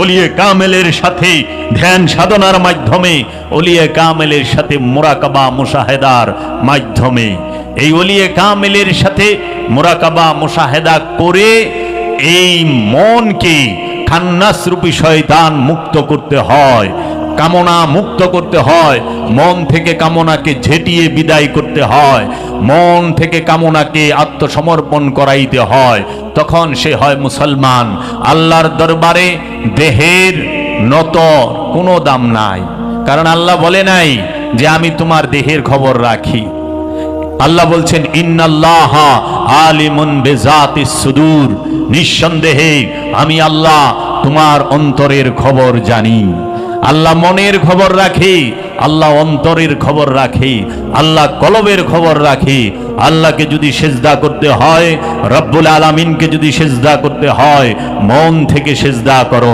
অলিয়ে কামেলের সাথে ধ্যান সাধনার মাধ্যমে, অলিয়ে কামেলের সাথে মোরাকাবা মোশাহেদার মাধ্যমে। এই অলিয়ে কামেলের সাথে মোরাকাবা মুসাহেদা করে এই মনকে খান্নাসরূপী শয়তান মুক্ত করতে হয়। কামনা মুক্ত করতে হয়। মন থেকে কামনাকে ঝেটিয়ে বিদায় করতে হয়। মন থেকে কামনাকে আত্মসমর্পণ করাইতে হয়। তখন সে হয় মুসলমান। আল্লাহর দরবারে দেহের নত কোনো দাম নাই। কারণ আল্লাহ বলে নাই যে আমি তোমার দেহের খবর রাখি। আল্লাহ বলছেন, ইন্নাল্লাহ আলিমুন বেজাতি সুদূর। নিঃসন্দেহে আমি আল্লাহ তোমার অন্তরের খবর জানি। আল্লাহ মনের খবর রাখি, আল্লাহ অন্তরের খবর রাখি, আল্লাহ কলবের খবর রাখি। আল্লাহকে যদি সেজদা করতে হয়, রব্বুল আলমিনকে যদি সেজদা করতে হয়, মন থেকে সেজদা করো।